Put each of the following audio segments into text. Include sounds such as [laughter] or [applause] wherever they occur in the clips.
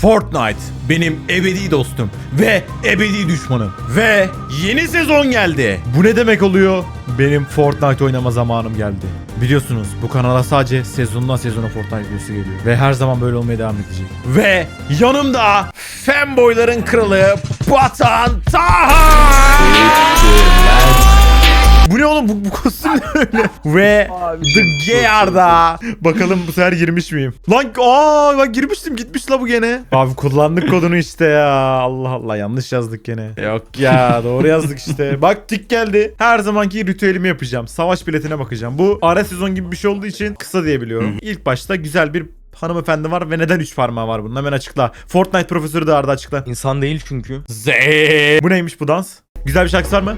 Fortnite benim ebedi dostum ve ebedi düşmanım. Ve yeni sezon geldi. Bu ne demek oluyor? Benim Fortnite oynama zamanım geldi. Biliyorsunuz bu kanala sadece sezondan sezona Fortnite videosu geliyor. Ve her zaman böyle olmaya devam edecek. Ve yanımda fanboyların kralı Batan Taha! Ve The Gear'da. Bakalım bu sefer girmiş miyim? Lan aa ben girmiştim gitmiş la bu gene. Abi kullandık kodunu işte ya. Allah Allah yanlış yazdık gene. Yok ya doğru yazdık işte. [laughs] Bak tik geldi. Her zamanki ritüelimi yapacağım. Savaş biletine bakacağım. Bu ara sezon gibi bir şey olduğu için kısa diyebiliyorum. İlk başta güzel bir hanımefendi var ve neden 3 parmağı var bunun hemen açıkla. Fortnite profesörü de Arda açıkla. İnsan değil çünkü. Z. Bu neymiş bu dans? Güzel bir şarkısı var mı?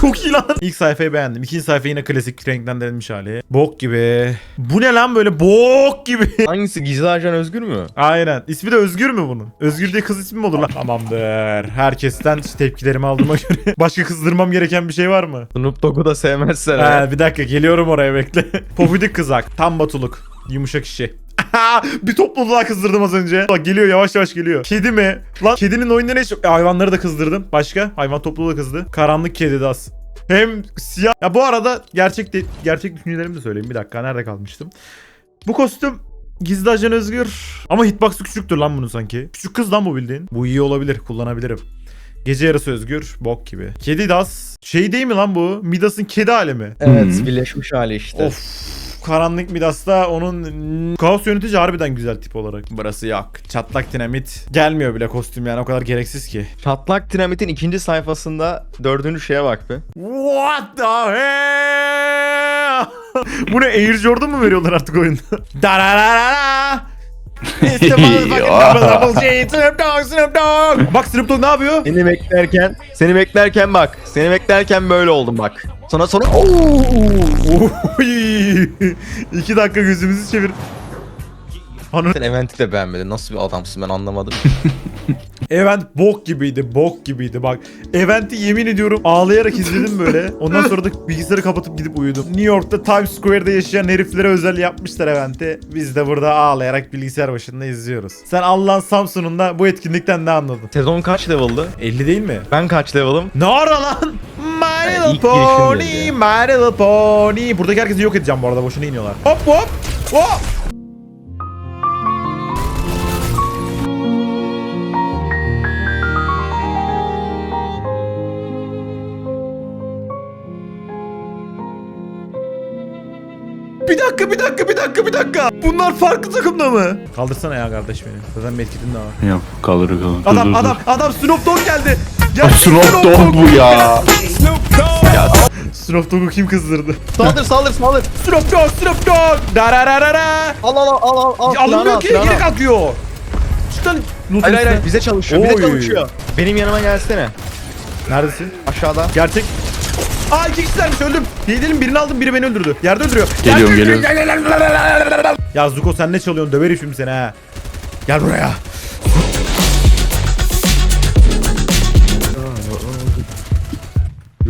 Çok iyi lan. İlk sayfayı beğendim. İkinci sayfa yine klasik renklendirilmiş hali. Bok gibi. Bu ne lan böyle bok gibi. [laughs] Hangisi gizli ajan Özgür mü? Aynen. İsmi de Özgür mü bunun? Özgür diye kız ismi mi olur lan? Tamamdır. Herkesten tepkilerimi aldığıma göre. [laughs] Başka kızdırmam gereken bir şey var mı? Snoop Dogg'u da sevmezsen. ha. He, bir dakika geliyorum oraya bekle. [laughs] Pofidik kızak. Tam batuluk. Yumuşak işi. [laughs] bir topluluğa kızdırdım az önce. Bak geliyor yavaş yavaş geliyor. Kedi mi? Lan kedinin oyunda ne iş- E, Hayvanları da kızdırdım. Başka? Hayvan topluluğu da kızdı. Karanlık kedi das. Hem siyah. Ya bu arada gerçek de, gerçek düşüncelerimi de söyleyeyim. Bir dakika nerede kalmıştım? Bu kostüm Gizli ajan özgür. Ama hitbox'ı küçüktür lan bunun sanki. Küçük kız lan bu bildiğin. Bu iyi olabilir. Kullanabilirim. Gece yarısı özgür. Bok gibi. Kedi das. Şey değil mi lan bu? Midas'ın kedi hali mi? Evet birleşmiş hali işte. Of. Karanlık Midas'ta onun kaos yönetici harbiden güzel tip olarak. Burası yok. Çatlak dinamit. Gelmiyor bile kostüm yani o kadar gereksiz ki. Çatlak Dinamit'in ikinci sayfasında dördüncü şeye bak be. What the hell? [laughs] Bu ne Air Jordan mı veriyorlar artık oyunda? Dararara. It's the motherfucking. Snoop Dogg, Snoop Dogg. Bak Snoop Dogg ne yapıyor? Seni beklerken, seni beklerken bak. Seni beklerken böyle oldum bak. Sonra sonra Oy. İki dakika gözümüzü çevir. Anı sen Event'i de beğenmedin. Nasıl bir adamsın ben anlamadım. [laughs] Event bok gibiydi, bok gibiydi. Bak, Event'i yemin ediyorum ağlayarak izledim böyle. Ondan sonra da bilgisayarı kapatıp gidip uyudum. New York'ta Times Square'da yaşayan heriflere özel yapmışlar Event'i. Biz de burada ağlayarak bilgisayar başında izliyoruz. Sen Allah'ın Samsun'unda bu etkinlikten ne anladın? Sezon kaç level'dı? 50 değil mi? Ben kaç level'ım? Ne ara lan? My Yani little ilk girişim pony, geldi. my little pony. Buradaki herkesi yok edeceğim bu arada. Boşuna iniyorlar. Hop hop. Hop. Bir dakika, bir dakika, bir dakika, bir dakika. Bunlar farklı takımda mı? Kaldırsana ya kardeş beni. Zaten medkitin de var. Yap kalır kalır. Dur, Adam, dur, adam, dur. adam Snoop Dogg geldi. Gel, Ah, Snoop Dogg bu ya. Snoop Dogg'u kim kızdırdı? Saldır saldır saldır. Snoop Dogg, Snoop Dogg. Darararara. Al al al al al. Silahını Alınmıyor al, ki al. kalkıyor. Çık lan. Loot'un Hayır hayır hayır bize çalışıyor bize çalışıyor. Benim yanıma gelsene. Neredesin? Aşağıda. Gerçek. Aa iki kişilermiş öldüm. Yedelim birini aldım biri beni öldürdü. Yerde öldürüyor. Geliyorum, Gel, geliyorum. gel, gel, gel, gel, gel, gel, gel. Ya Zuko sen ne çalıyorsun döverim şimdi seni ha. Gel buraya.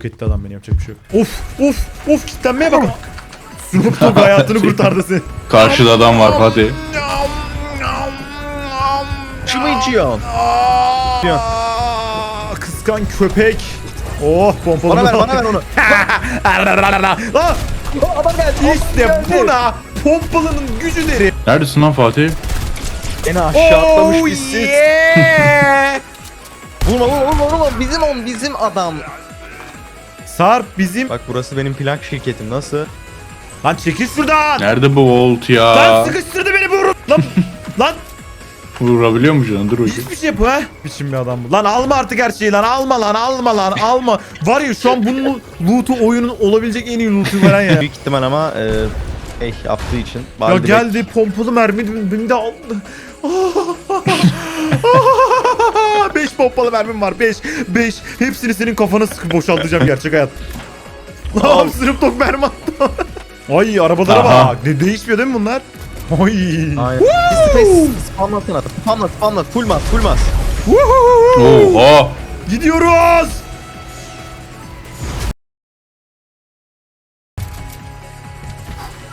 Yok etti adam beni yapacak bir şey yok. Of of of kitlenmeye bak. Snoop Dogg hayatını kurtardı seni. Karşıda adam var hadi. Şu mu içiyorsun? Aa, Kıskan köpek. Oh pompalı. Bana ver bana ver onu. [laughs] Lan Adam geldi. işte buna pompalının gücüleri. Neredesin lan Fatih? Beni aşağı atlamış Oh bizsiz. yeah. [laughs] Vurma vurma vurma vurma. Bizim on bizim adam. Sarp bizim. Bak burası benim plak şirketim nasıl? Lan çekil şuradan. Nerede bu Volt Lan ya? sıkıştırdı beni bu. Lan [laughs] lan Vurabiliyor mu canım? Dur bakayım. hiçbir şey yapı ha. Biçim bir adam bu. Lan alma artık her şeyi lan alma lan alma lan alma. Var ya şu an bunun loot'u oyunun olabilecek en iyi loot'u veren ya. Büyük ihtimal ama e, şey yaptığı için. Ya geldi pompalı mermi beni de aldı. [laughs] 5 pompalı mermim var 5 5 hepsini senin kafana sıkıp boşaltacağım gerçek hayat. Lan Snoop Dogg mermi attı. [laughs] Ay arabalara Aha. bak. De değişmiyor değil mi bunlar? Ay. Aynen. Space spamlasana. Spamla spamla. Full mas full mas. Woohoo! Oha. Gidiyoruz.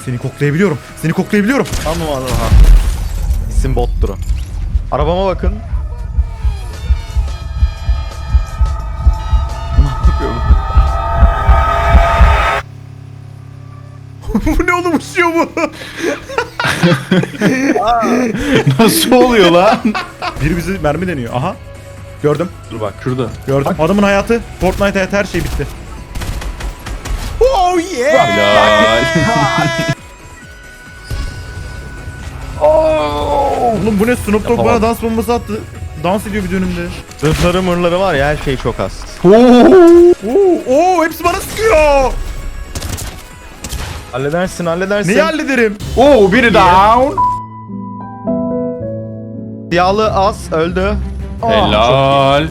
Seni koklayabiliyorum. Seni koklayabiliyorum. Tamam ha. İsim bottur. Arabama bakın. [laughs] bu? ne oğlum uçuyor bu? [laughs] Nasıl oluyor lan? Biri bizi mermi deniyor. Aha. Gördüm. Dur bak. Şurada. Gördüm. Adamın hayatı. Fortnite hayatı her şey bitti. Oh yeah. Helal. [laughs] Oğlum bu ne Snoop Dogg bana dans bombası attı. Dans ediyor bir önümde. Zırhları mırları var ya her şey çok az. Oo, oo hepsi bana sıkıyor. Halledersin halledersin. Neyi hallederim? Oo biri down. Siyahlı az öldü. Helal.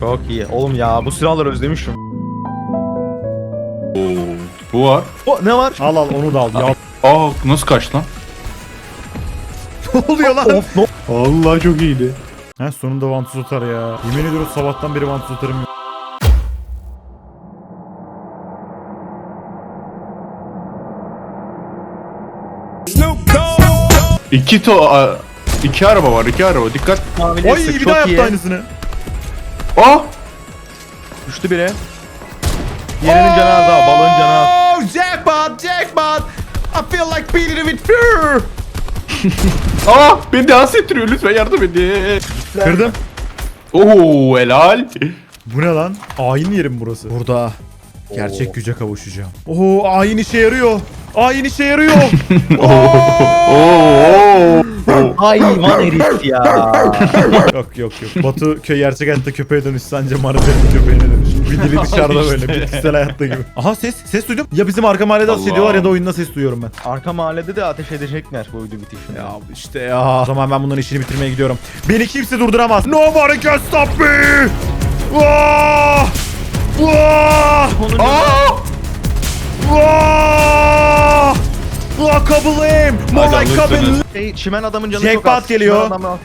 Çok iyi. Oğlum ya bu silahları özlemişim. Oo, bu var. O ne var? Al al onu da al. Ya Aa nasıl kaçtı lan? [laughs] ne oluyor lan? Of no. Allah çok iyiydi. Ha sonunda vantuz atar ya. Yemin ediyorum sabahtan beri vantuz atarım yok. İki to a- iki araba var iki araba dikkat. Mavili Oy sık, bir çok daha yaptı iyi. aynısını. Ah! Düştü biri. Diğerinin canı az daha. Balığın canı az. Oh jackpot jackpot. I feel like beating it with fear. [laughs] Ah! Beni dans ettiriyor lütfen yardım edin. Kırdım. Oo helal. Bu ne lan? Ayin yerim burası. Burada gerçek güce kavuşacağım. Oo ayin işe yarıyor. Ayin işe yarıyor. [laughs] Hayvan herif ya. yok yok yok. Batu köy gerçek hayatta köpeğe dönüş sence Marifet'in köpeğine dönüş. Bir dili [laughs] dışarıda böyle bitkisel hayatta gibi. Aha ses ses duydum. Ya bizim arka mahallede ateş ediyorlar ya da oyunda ses duyuyorum ben. Arka mahallede de ateş edecekler bu video bitişinde. Ya işte ya. O zaman ben bunların işini bitirmeye gidiyorum. Beni kimse durduramaz. Nobody can stop me. Vaa! Vaa! Aa! Vaa kabulayım. More Hadi like kabul. Şey, çimen adamın canı Jackpot çok az. geliyor. Çimen adamı-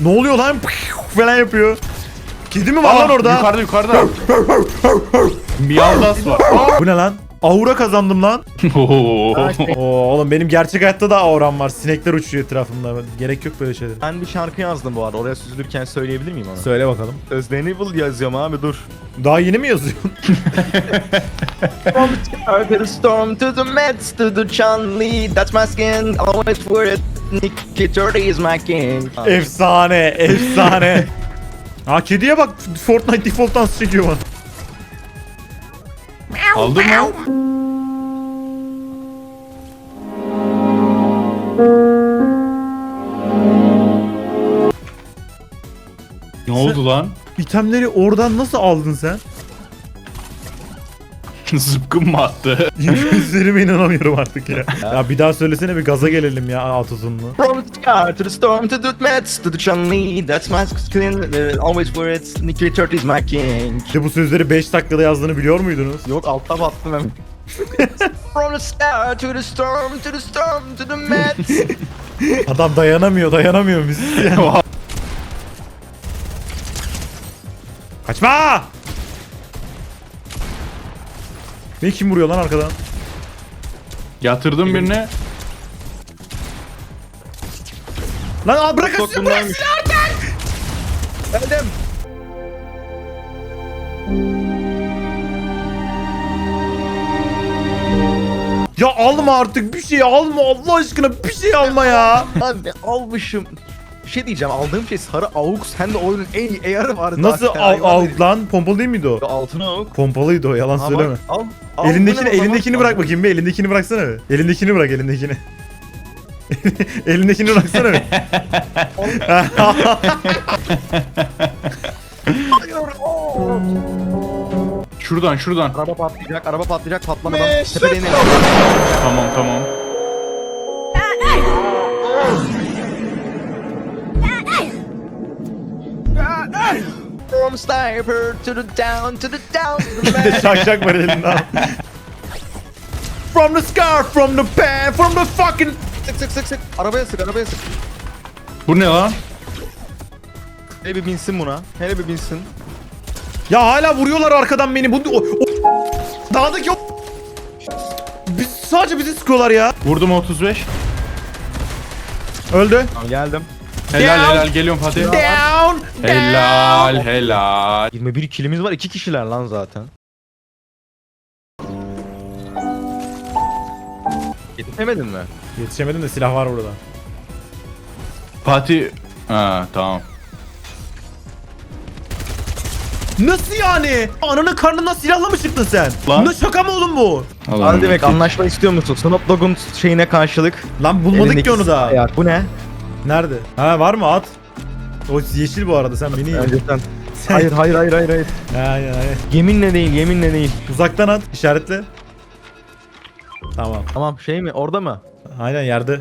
Ne oluyor lan? falan yapıyor. Kedi mi var lan orada? Yukarıda yukarıda. Miyavdas var. Bu ne lan? Aura kazandım lan. [laughs] Oo. Oo, oğlum benim gerçek hayatta da auram var. Sinekler uçuyor etrafımda. Gerek yok böyle şeyler. Ben bir şarkı yazdım bu arada. Oraya süzülürken söyleyebilir miyim onu? Söyle bakalım. Özlerini bul yazıyorum abi dur. Daha yeni mi yazıyorsun? From [laughs] the storm to the meds to the Chun-Li That's my skin, always wear it Nicky Dirty is my king efsane, efsane. [laughs] Ha kediye bak Fortnite default dans çekiyor bana. Aldın mı? Ne oldu lan? İtemleri oradan nasıl aldın sen? [laughs] Zıpkın mı attı? [laughs] Gözlerime inanamıyorum artık ya. ya bir daha söylesene bir gaza gelelim ya autotunlu. From the sky to the storm to the meds to the Chun-Li That's my skin, uh, always wear it Nicky Dirty is my king İşte bu sözleri 5 dakikada yazdığını biliyor muydunuz? Yok altta battım hemen [laughs] From the sky to the storm to the storm to the meds Adam dayanamıyor dayanamıyor müzisyen. Kaçma! Beni kim vuruyor lan arkadan? Yatırdım birine. Lan al bırak Çok asıyor bırak bundaymış. silahı artık! Geldim Ya alma artık bir şey alma Allah aşkına bir şey alma ya. Abi almışım bir şey diyeceğim aldığım şey sarı AUX hem de oyunun en iyi AR'ı vardı. Nasıl al, al lan? Pompalı değil miydi o? Altına AUX. Pompalıydı o yalan Ha, söyleme. Al, al, elindekini o zaman? elindekini bırak bakayım bir elindekini bıraksana bir. Elindekini bırak elindekini. [laughs] elindekini bıraksana bir. Şuradan şuradan. Araba patlayacak, araba patlayacak, patlamadan tepeden inelim. Tamam tamam. From sniper to the down to the down [laughs] to the man. şak şak var elinde abi. From the scar, from the pan, from the fucking... sık sık sık sık. Arabaya sık, arabaya sık. Bu ne lan? Hele bir binsin buna. Hele bir binsin. Ya hala vuruyorlar arkadan beni. Bu o, o- dağdaki o... sadece bizi sıkıyorlar ya. Vurdum 35. Öldü. Tamam, geldim. Helal Down. helal geliyorum Fatih. Down. Helal helal. 21 kilimiz var. 2 kişiler lan zaten. Yetişemedin mi? Yetişemedim de silah var burada. Fatih. Ha tamam. Nasıl yani? Ananın karnından silahla mı çıktın sen? Lan. Ne şaka mı oğlum bu? Hadi demek anlaşma istiyor musun? Snoop Dogg'un şeyine karşılık. Lan bulmadık elindeki ki onu da. Bu ne? Nerede? Ha var mı at? O yeşil bu arada sen beni Önce iyi. [laughs] sen. Hayır hayır hayır hayır hayır. Aynen aynen. Yeminle değil yeminle değil. Uzaktan at işaretle. Tamam. Tamam şey mi orada mı? Aynen yerde.